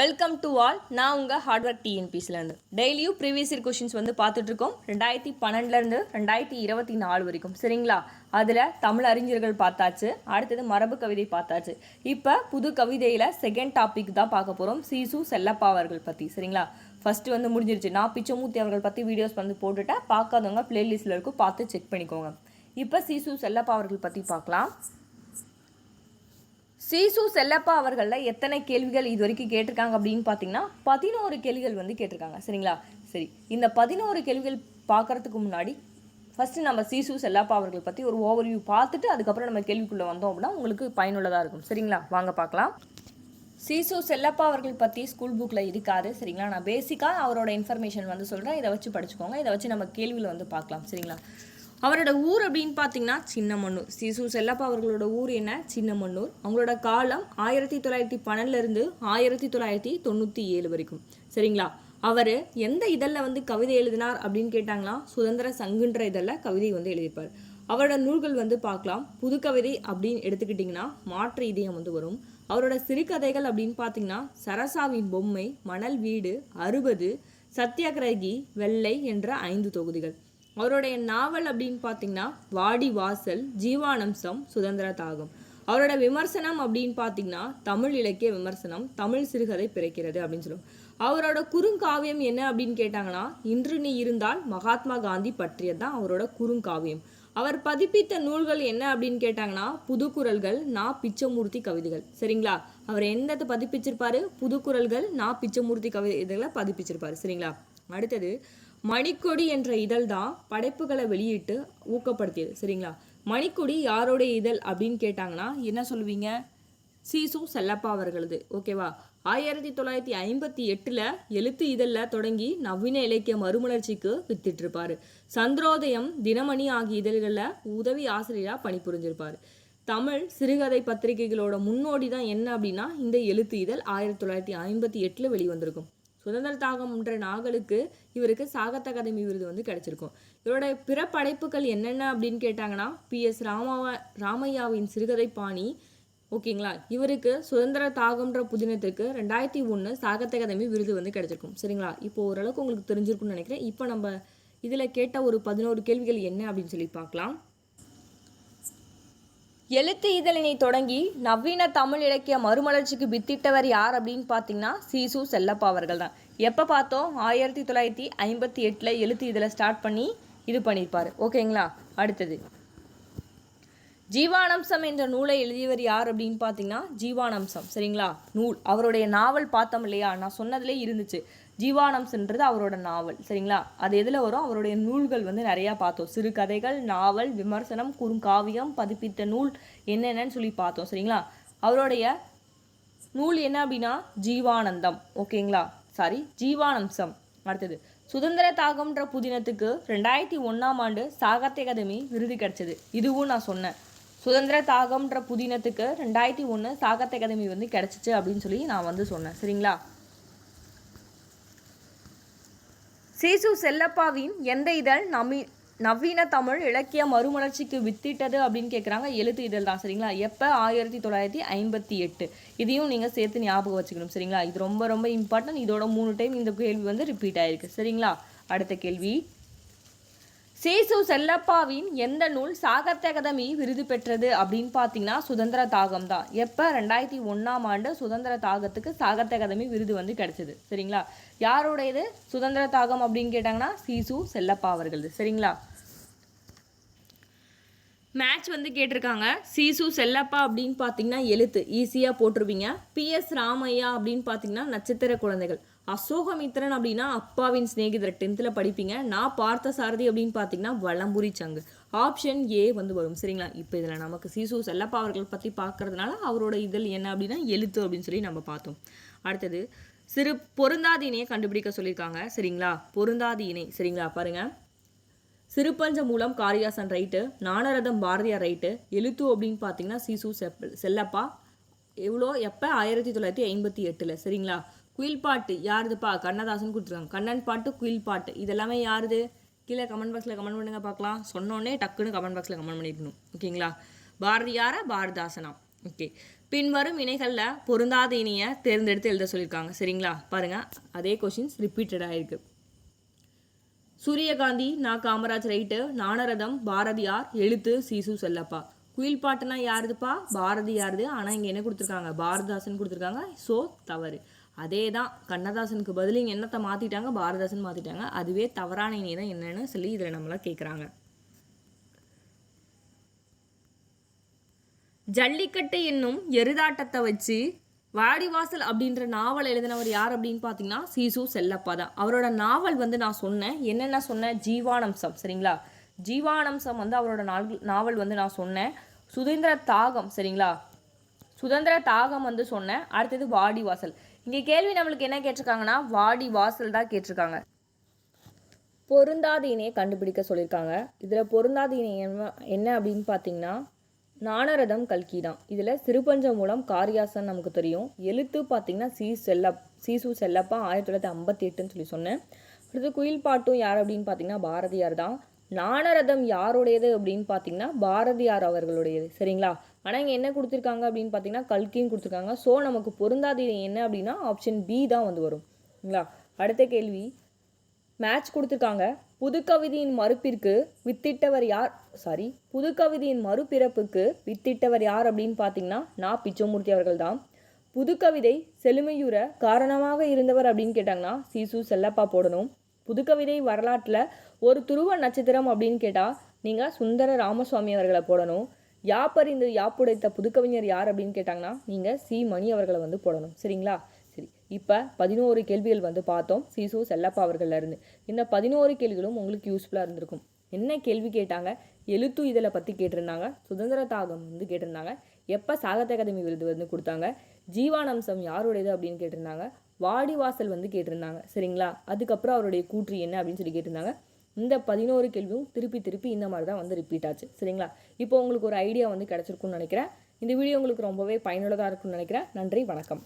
Welcome to all நான் உங்கள் hardware டிஎன்பிசிலேருந்து டெய்லியும் ப்ரீவியஸ் இயர் கொஷின்ஸ் வந்து பார்த்துட்ருக்கோம் ரெண்டாயிரத்தி பன்னெண்டுலேருந்து ரெண்டாயிரத்தி இருபத்தி நாலு வரைக்கும். சரிங்களா? அதில் தமிழ் அறிஞர்கள் பார்த்தாச்சு. அடுத்தது மரபு கவிதை பார்த்தாச்சு. இப்போ புது கவிதையில் செகண்ட் டாபிக் தான் பார்க்க போகிறோம் சீசு செல்லப்பா அவர்கள் பற்றி சரிங்களா? ஃபஸ்ட்டு வந்து முடிஞ்சிருச்சு. நான் பிச்சமூர்த்தி அவர்கள் பற்றி வீடியோஸ் வந்து போட்டுட்டேன். பார்க்காதவங்க ப்ளேலிஸ்ட்டில் இருக்கும். பார்த்து செக் பண்ணிக்கோங்க. இப்போ சீசு செல்லப்பா அவர்கள் பற்றி பார்க்கலாம். சீசு செல்லப்பா அவர்களில் எத்தனை கேள்விகள் இது வரைக்கும் கேட்டிருக்காங்க அப்படின்னு பார்த்தீங்கன்னா பதினோரு கேள்விகள் வந்து கேட்டிருக்காங்க. சரிங்களா? சரி இந்த பதினோரு கேள்விகள் பார்க்கறதுக்கு முன்னாடி ஃபஸ்ட்டு நம்ம சீசு செல்லப்பா அவர்கள் பற்றி ஒரு ஓவர்வியூ பார்த்துட்டு அதுக்கப்புறம் நம்ம கேள்விக்குள்ளே வந்தோம் அப்படின்னா உங்களுக்கு பயனுள்ளதாக இருக்கும். சரிங்களா? வாங்க பார்க்கலாம். சீசு செல்லப்பா அவர்கள் பற்றி ஸ்கூல் புக்கில் இருக்காரு. சரிங்களா? நான் பேசிக்காக அவரோட இன்ஃபர்மேஷன் வந்து சொல்கிறேன் இதை வச்சு படிச்சுக்கோங்க. இதை வச்சு நம்ம கேள்வியில் வந்து பார்க்கலாம். சரிங்களா? அவரோட ஊர் அப்படின்னு பார்த்தீங்கன்னா சின்னமன்னூர். சிசு செல்லப்பா அவர்களோட ஊர் என்ன? சின்னமன்னூர். அவங்களோட காலம் ஆயிரத்தி தொள்ளாயிரத்தி பன்னெண்டுலேருந்து ஆயிரத்தி தொள்ளாயிரத்தி தொண்ணூற்றி ஏழு வரைக்கும். சரிங்களா? அவர் எந்த இதழில் வந்து கவிதை எழுதினார் அப்படின்னு கேட்டாங்களா? சுதந்திர சங்குன்ற இதழில் கவிதை வந்து எழுதியிருப்பார். அவரோட நூல்கள் வந்து பார்க்கலாம். புது கவிதை அப்படின்னு எடுத்துக்கிட்டிங்கன்னா மாற்று இதயம் வந்து வரும். அவரோட சிறுகதைகள் அப்படின்னு பார்த்தீங்கன்னா சரசாவின் பொம்மை மணல் வீடு அறுபது சத்தியாகிரகி வெள்ளை என்ற ஐந்து தொகுதிகள். அவருடைய நாவல் அப்படின்னு பார்த்தீங்கன்னா வாடி வாசல் ஜீவானம்சம் சுதந்திர தாகம். அவரோட விமர்சனம் அப்படின்னு பார்த்தீங்கன்னா தமிழ் இலக்கிய விமர்சனம் தமிழ் சிறுகதை பிறக்கிறது அப்படின்னு சொல்லுவோம். அவரோட குறுங்காவியம் என்ன அப்படின்னு கேட்டாங்கன்னா இன்று நீ இருந்தால் மகாத்மா காந்தி பற்றியது தான் அவரோட குறுங்காவியம். அவர் பதிப்பித்த நூல்கள் என்ன அப்படின்னு கேட்டாங்கன்னா புதுக்குரல்கள் நா பிச்சமூர்த்தி கவிதைகள். சரிங்களா? அவர் என்னத்தை பதிப்பிச்சிருப்பாரு? புதுக்குரல்கள் நா பிச்சமூர்த்தி கவிதைகளை பதிப்பிச்சிருப்பாரு. சரிங்களா? அடுத்தது மணிக்கொடி என்ற இதழ் தான் படைப்புகளை வெளியிட்டு ஊக்கப்படுத்தியது சரிங்களா? மணிக்கொடி யாரோடைய இதழ் அப்படின்னு கேட்டாங்கன்னா என்ன சொல்லுவீங்க? சீசு செல்லப்பா அவர்களது ஓகேவா? ஆயிரத்தி தொள்ளாயிரத்தி ஐம்பத்தி எட்டில் எழுத்து இதழில் தொடங்கி நவீன இலக்கிய மறுமலர்ச்சிக்கு வித்திட்டிருப்பார். சந்திரோதயம் தினமணி ஆகிய இதழ்களில் உதவி ஆசிரியராக பணிபுரிஞ்சிருப்பார். தமிழ் சிறுகதை பத்திரிகைகளோட முன்னோடி தான் என்ன அப்படின்னா இந்த எழுத்து இதழ் ஆயிரத்தி தொள்ளாயிரத்தி ஐம்பத்தி எட்டில் வெளிவந்திருக்கும். சுதந்திர தாகம்ன்ற நாவலுக்கு இவருக்கு சாகித்ய அகாதமி விருது வந்து கிடைச்சிருக்கும். இவரோட பிற படைப்புகள் என்னென்ன அப்படின்னு கேட்டாங்கன்னா பி. எஸ். ராமாவா ராமையாவின் சிறுகதை பாணி. ஓகேங்களா? இவருக்கு சுதந்திர தாகம்ன்ற புதினத்துக்கு ரெண்டாயிரத்தி ஒன்று சாகித்ய அகாதமி விருது வந்து கிடைச்சிருக்கும். சரிங்களா? இப்போ ஓரளவுக்கு உங்களுக்கு தெரிஞ்சிருக்கும்னு நினைக்கிறேன். இப்போ நம்ம இதில் கேட்ட ஒரு பதினோரு கேள்விகள் என்ன அப்படின்னு சொல்லி பார்க்கலாம். எழுத்து இதழினை தொடங்கி நவீன தமிழ் இலக்கிய மறுமலர்ச்சிக்கு வித்திட்டவர் யார் அப்படின்னு பார்த்தீங்கன்னா சீசு செல்லப்பா அவர்கள் தான். எப்போ பார்த்தோம்? ஆயிரத்தி தொள்ளாயிரத்தி ஐம்பத்தி எட்டில் எழுத்து இதழை ஸ்டார்ட் பண்ணி இது பண்ணியிருப்பார். ஓகேங்களா அடுத்தது. ஜீவானம்சம் என்ற நூலை எழுதியவர் யார் அப்படின்னு பார்த்தீங்கன்னா ஜீவானம்சம் சரிங்களா? நூல். அவருடைய நாவல் பார்த்தோம் இல்லையா? நான் சொன்னதிலே இருந்துச்சு. ஜீவானம்சன்றது அவரோட நாவல் சரிங்களா? அது எதில் வரும்? அவருடைய நூல்கள் வந்து நிறையா பார்த்தோம். சிறுகதைகள் நாவல் விமர்சனம் குறுங்காவியம் பதிப்பித்த நூல் என்னென்னு சொல்லி பார்த்தோம் சரிங்களா? அவருடைய நூல் என்ன அப்படின்னா ஜீவானந்தம் ஓகேங்களா? சாரி ஜீவானம்சம். அடுத்தது சுதந்திர தாகம்ன்ற புதினத்துக்கு ரெண்டாயிரத்தி ஒன்றாம் ஆண்டு சாகித்ய அகாதமி விருது கிடைச்சது. இதுவும் நான் சொன்னேன். சுதந்திர தாகம்ன்ற புதினத்துக்கு ரெண்டாயிரத்தி ஒன்று சாகித்ய அகாதமி வந்து கிடச்சிச்சு அப்படின்னு சொல்லி நான் வந்து சொன்னேன். சரிங்களா? சேசு செல்லப்பாவின் எந்த இதழ் நமி நவீன தமிழ் இலக்கிய மறுமலர்ச்சிக்கு வித்திட்டது அப்படின்னு கேட்குறாங்க எழுத்து இதழ் தான். சரிங்களா? எப்போ? ஆயிரத்தி தொள்ளாயிரத்தி ஐம்பத்தி எட்டு. இதையும் நீங்கள் சேர்த்து ஞாபகம் வச்சுக்கணும். சரிங்களா? இது ரொம்ப ரொம்ப இம்பார்ட்டன்ட் இதோட மூணு டைம் இந்த கேள்வி வந்து ரிப்பீட் ஆயிருக்கு. சரிங்களா? அடுத்த கேள்வி. சேசு செல்லப்பாவின் எந்த நூல் சாகித்ய அகாதமி விருது பெற்றது அப்படின்னு பார்த்தீங்கன்னா சுதந்திர தாகம் தான். எப்போ? ரெண்டாயிரத்தி ஒன்றாம் ஆண்டு சுதந்திர தாகத்துக்கு சாகித்ய அகாதமி விருது வந்து கிடச்சிது. சரிங்களா? யாரோடையது? சுதந்திர தாகம் அப்படின்னு கேட்டாங்கன்னா சீசு செல்லப்பா அவர்களது. சரிங்களா? மேட்ச் வந்து கேட்டிருக்காங்க. சீசு செல்லப்பா அப்படின்னு பார்த்தீங்கன்னா எழுத்து. ஈஸியாக போட்டிருப்பீங்க பிஎஸ் ராமையா அப்படின்னு பார்த்தீங்கன்னா நட்சத்திர குழந்தைகள். அசோகமித்திரன் அப்படின்னா அப்பாவின் சிநேகிதர். டென்த்தில் படிப்பீங்க. நான் பார்த்த சாரதி அப்படின்னு பார்த்தீங்கன்னா வளம்புரி சங்கு. ஆப்ஷன் ஏ வந்து வரும். சரிங்களா? இப்போ இதில் நமக்கு சிசு செல்லப்பா அவர்கள் பற்றி பார்க்கறதுனால அவரோட இதழ் என்ன அப்படின்னா எழுத்து அப்படின்னு சொல்லி நம்ம பார்த்தோம். அடுத்தது சிறு பொருந்தாதி இணையை கண்டுபிடிக்க சொல்லியிருக்காங்க. சரிங்களா? பொருந்தாதி இணை. சரிங்களா? பாருங்கள் சிறுபஞ்ச மூலம் காரியாசன் ரைட்டு நானரதம் பாரதியார் ரைட்டு எழுத்து அப்படின்னு பார்த்தீங்கன்னா சிசு செப்பல் செல்லப்பா. எவ்வளோ? எப்போ? ஆயிரத்தி தொள்ளாயிரத்தி ஐம்பத்தி எட்டில். சரிங்களா? குயில் பாட்டு யாருதுப்பா? கண்ணதாசன் கொடுத்துருக்காங்க. கண்ணன் பாட்டு குயில் பாட்டு. இதெல்லாமே யாருது? கீழே கமெண்ட் பாக்ஸில் கமெண்ட் பண்ணுங்க பார்க்கலாம். சொன்னோன்னே டக்குன்னு கமெண்ட் பாக்ஸில் கமெண்ட் பண்ணிடணும். ஓகேங்களா பாரதியாரா பாரதாசனா. ஓகே பின்வரும் இணைகளில் பொருந்தாத இணையை தேர்ந்தெடுத்து எழுத சொல்லியிருக்காங்க. சரிங்களா? பாருங்க. அதே கொஷின்ஸ் ரிப்பீட்டடாக இருக்குது சூரியகாந்தி நா காமராஜ் ரைட்டு நானரதம் பாரதியார் எழுத்து சீசு செல்லப்பா. குயில் பாட்டுனா யாருதுப்பா? பாரதியாருது. ஆனால் இங்கே என்ன கொடுத்துருக்காங்க? பாரதாசன் கொடுத்துருக்காங்க. ஸோ தவறு. அதே தான் கண்ணதாசனுக்கு பதில் இங்கே என்னத்தை மாற்றிட்டாங்க பாரதாசன் மாற்றிட்டாங்க அதுவே தவறான இணையம் தான் என்னன்னு சொல்லி இதில் நம்மளாம் கேட்குறாங்க ஜல்லிக்கட்டு என்னும் எருதாட்டத்தை வச்சு வாடிவாசல் அப்படின்ற நாவல் எழுதினவர் யார் அப்படின்னு பார்த்தீங்கன்னா சீசு செல்லப்பா தான். அவரோட நாவல் வந்து நான் சொன்னேன். என்னென்ன சொன்னேன்? ஜீவானம்சம். சரிங்களா? ஜீவானம்சம் வந்து அவரோட நாள் நாவல் வந்து நான் சொன்னேன். சுதந்திர தாகம். சரிங்களா? சுதந்திர தாகம் வந்து சொன்னேன். அடுத்தது வாடிவாசல். இங்கே கேள்வி நம்மளுக்கு என்ன கேட்டிருக்காங்கன்னா வாடி வாசல் தான் கேட்டிருக்காங்க. பொருந்தாத இணையை கண்டுபிடிக்க சொல்லியிருக்காங்க. இதில் பொருந்தாத இணை என்ன அப்படின்னு பார்த்தீங்கன்னா நாணரதம் கல்கி தான். இதில் சிறுபஞ்சம் மூலம் காரியாசன் நமக்கு தெரியும். எழுத்து பார்த்தீங்கன்னா சி செல்லப் சீசு செல்லப்பா ஆயிரத்தி தொள்ளாயிரத்தி ஐம்பத்தி எட்டுன்னு சொல்லி சொன்னேன். அடுத்து குயில் பாட்டும் யார் அப்படின்னு பார்த்தீங்கன்னா பாரதியார் தான். நாணரதம் யாருடையது அப்படின்னு பார்த்தீங்கன்னா பாரதியார் அவர்களுடையது. சரிங்களா? ஆனால் இங்கே என்ன கொடுத்துருக்காங்க அப்படின்னு பார்த்தீங்கன்னா கல்கின்னு கொடுத்துருக்காங்க. ஸோ நமக்கு பொருந்தாதது என்ன அப்படின்னா ஆப்ஷன் பி தான் வந்து வரும். அடுத்த கேள்வி. மேட்ச் கொடுத்துருக்காங்க. புதுக்கவிதையின் மறுப்பிற்கு வித்திட்டவர் யார்? சாரி புதுக்கவிதையின் மறுபிறப்புக்கு வித்திட்டவர் யார் அப்படின்னு பார்த்தீங்கன்னா நான் பிச்சமூர்த்தி அவர்கள் தான். புதுக்கவிதை செழுமையுற காரணமாக இருந்தவர் அப்படின்னு கேட்டாங்கன்னா சீசு செல்லப்பா போடணும். புதுக்கவிதை வரலாற்றில் ஒரு துருவ நட்சத்திரம் அப்படின்னு கேட்டால் நீங்கள் சுந்தர ராமசுவாமி அவர்களை போடணும். யாப்பறிந்து யாப்புடைத்த புதுக்கவிஞர் யார் அப்படின்னு கேட்டாங்கன்னா நீங்கள் சி. மணி அவர்களை வந்து போடணும். சரிங்களா? சரி. இப்போ பதினோரு கேள்விகள் வந்து பார்த்தோம். சிசு செல்லப்பா அவர்கள்ல இருந்து. இந்த பதினோரு கேள்விகளும் உங்களுக்கு யூஸ்ஃபுல்லாக இருந்திருக்கும். என்ன கேள்வி கேட்டாங்க? எழுத்து இதில் பற்றி கேட்டிருந்தாங்க. சுதந்திர தாகம் வந்து கேட்டிருந்தாங்க. எப்போ சாகித்ய அகாதமி விருது வந்து கொடுத்தாங்க? ஜீவானம்சம் யாருடையது அப்படின்னு கேட்டிருந்தாங்க. வாடிவாசல் வந்து கேட்டிருந்தாங்க. சரிங்களா? அதுக்கப்புறம் அவருடைய கூற்று என்ன அப்படின்னு சொல்லி கேட்டிருந்தாங்க. இந்த பதினோரு கேள்வியும் திருப்பி திருப்பி இந்த மாதிரி தான் வந்து ரிப்பீட் ஆச்சு. சரிங்களா? இப்போ உங்களுக்கு ஒரு ஐடியா வந்து கிடச்சிருக்கும்னு நினைக்கிறேன். இந்த வீடியோ உங்களுக்கு ரொம்பவே பயனுள்ளதாக இருக்கும்னு நினைக்கிறேன். நன்றி வணக்கம்.